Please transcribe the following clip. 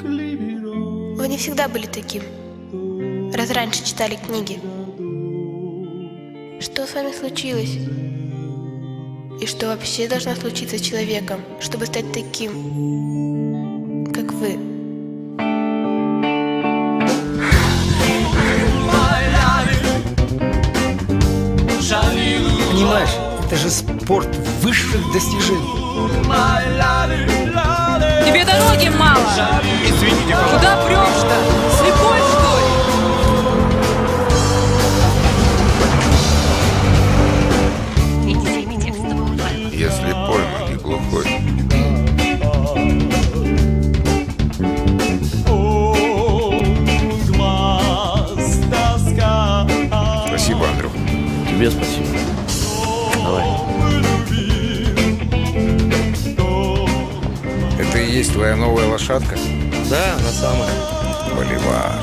Клиберо Вы не всегда были таким, раз раньше читали книги. Что с вами случилось? И что вообще должно случиться с человеком, чтобы стать таким, как вы? Понимаешь, это же спорт высших достижений. Тебе дороги мало. Спасибо, Андрюх. Тебе спасибо. Давай. Это и есть твоя новая лошадка? Да, на самое. Боливар.